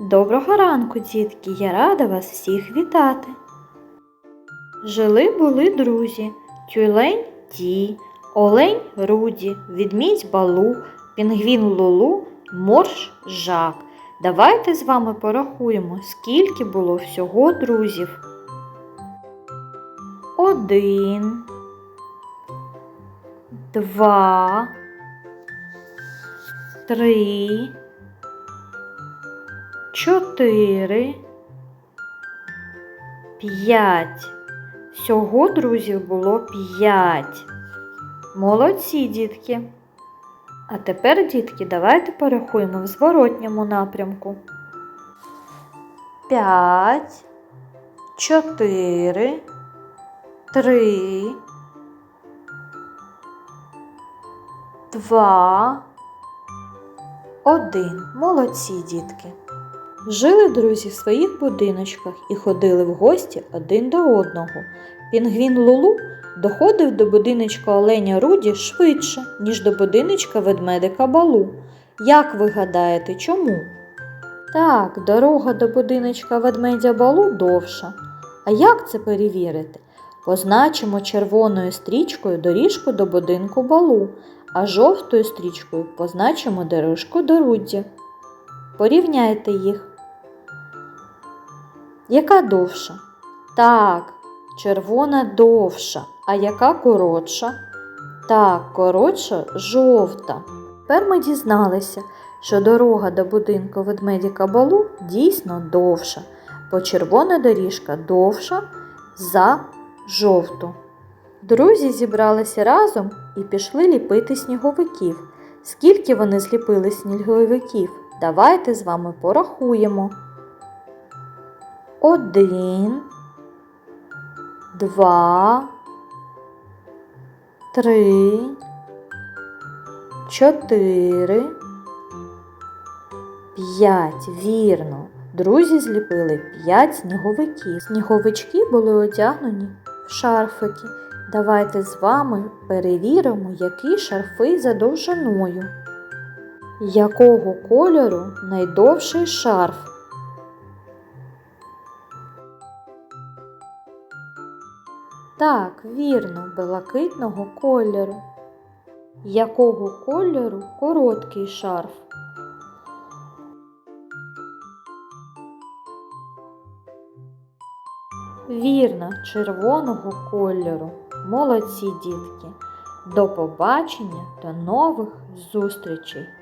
Доброго ранку, дітки! Я рада вас всіх вітати. Жили були друзі тюлень Ті, олень Руді, відмідь Балу, пінгвін Лулу, морж Жак. Давайте з вами порахуємо, скільки було всього друзів. Один, два, три, чотири, п'ять. Всього друзів було п'ять. Молодці, дітки. А тепер, дітки, давайте порахуємо в зворотньому напрямку. П'ять, чотири, три, два, один. Молодці, дітки. Жили друзі в своїх будиночках і ходили в гості один до одного. Пінгвін Лулу доходив до будиночка оленя Руді швидше, ніж до будиночка ведмедика Балу. Як ви гадаєте, чому? Так, дорога до будиночка ведмедя Балу довша. А як це перевірити? Позначимо червоною стрічкою доріжку до будинку Балу, а жовтою стрічкою позначимо дорожку до Рудді. Порівняйте їх. Яка довша? Так, червона довша. А яка коротша? Так, коротша жовта. Тепер ми дізналися, що дорога до будинку ведмедіка Балу дійсно довша, бо червона доріжка довша за жовту. Друзі зібралися разом і пішли ліпити сніговиків. Скільки вони зліпили сніговиків? Давайте з вами порахуємо. Один, два, три, чотири, п'ять. Вірно. Друзі зліпили п'ять сніговиків. Сніговички були одягнені в шарфики. Давайте з вами перевіримо, які шарфи за довжиною. Якого кольору найдовший шарф? Так, вірно, блакитного кольору. Якого кольору короткий шарф? Вірно, червоного кольору. Молодці дітки. До побачення, до нових зустрічей!